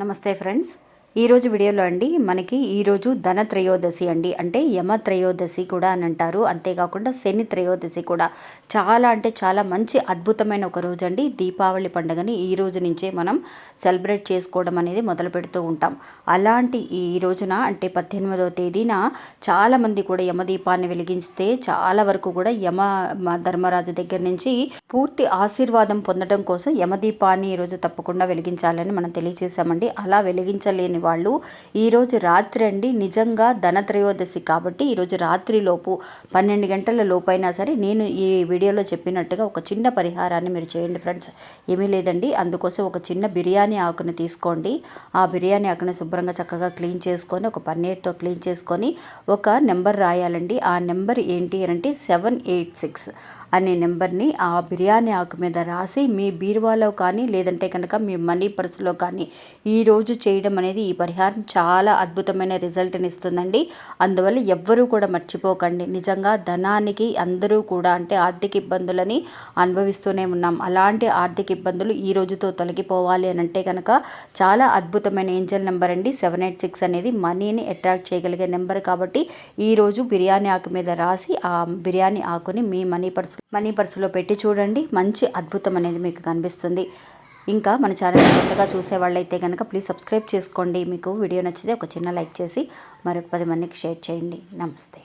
నమస్తే ఫ్రెండ్స్. ఈరోజు వీడియోలో అండి మనకి ఈరోజు ధన త్రయోదశి అండి. అంటే యమ త్రయోదశి కూడా అని అంటారు. అంతేకాకుండా శని త్రయోదశి కూడా. చాలా అంటే చాలా మంచి అద్భుతమైన ఒక రోజు అండి. దీపావళి పండుగని ఈ రోజు నుంచే మనం సెలబ్రేట్ చేసుకోవడం అనేది మొదలు పెడుతూ ఉంటాం. అలాంటి ఈ రోజున అంటే పద్దెనిమిదవ తేదీన చాలామంది కూడా యమదీపాన్ని వెలిగిస్తే చాలా వరకు కూడా యమ మ- ధర్మరాజు దగ్గర నుంచి పూర్తి ఆశీర్వాదం పొందడం కోసం యమదీపాన్ని ఈరోజు తప్పకుండా వెలిగించాలని మనం తెలియజేశామండి. అలా వెలిగించలేని వాళ్ళు. ఈరోజు రాత్రి అండి నిజంగా ధనత్రయోదశి కాబట్టి ఈరోజు రాత్రిలోపు పన్నెండు గంటల లోపైనా సరే నేను ఈ వీడియోలో చెప్పినట్టుగా ఒక చిన్న పరిహారాన్ని మీరు చేయండి ఫ్రెండ్స్. ఏమీ లేదండి అందుకోసం ఒక చిన్న బిర్యానీ ఆకుని తీసుకోండి. ఆ బిర్యానీ ఆకుని శుభ్రంగా చక్కగా క్లీన్ చేసుకొని ఒక పన్నీర్తో క్లీన్ చేసుకొని ఒక నెంబర్ రాయాలండి. ఆ నెంబర్ ఏంటి అంటే సెవెన్ ఎయిట్ సిక్స్. అనే నెంబర్ని ఆ బిర్యానీ ఆకు మీద రాసి మీ బీరువాలో కానీ లేదంటే కనుక మీ మనీ పర్సులో కానీ ఈరోజు చేయడం అనేది ఈ పరిహారం చాలా అద్భుతమైన రిజల్ట్ని ఇస్తుందండి. అందువల్ల ఎవ్వరూ కూడా మర్చిపోకండి. నిజంగా ధనానికి అందరూ కూడా అంటే ఆర్థిక ఇబ్బందులని అనుభవిస్తూనే ఉన్నాం. అలాంటి ఆర్థిక ఇబ్బందులు ఈ రోజుతో తొలగిపోవాలి అని అంటే కనుక చాలా అద్భుతమైన ఏంజల్ నెంబర్ అండి. సెవెన్ ఎయిట్ సిక్స్ అనేది మనీని అట్రాక్ట్ చేయగలిగే నెంబర్ కాబట్టి ఈరోజు బిర్యానీ ఆకు మీద రాసి ఆ బిర్యానీ ఆకుని మీ మనీ పర్స్ మనీ పర్సులో పెట్టి చూడండి. మంచి అద్భుతం అనేది మీకు కనిపిస్తుంది. ఇంకా మన ఛానల్ కొత్తగా చూసే వాళ్ళైతే కనుక ప్లీజ్ సబ్స్క్రైబ్ చేసుకోండి. మీకు వీడియో నచ్చితే ఒక చిన్న లైక్ చేసి మరొక పది మందికి షేర్ చేయండి. నమస్తే.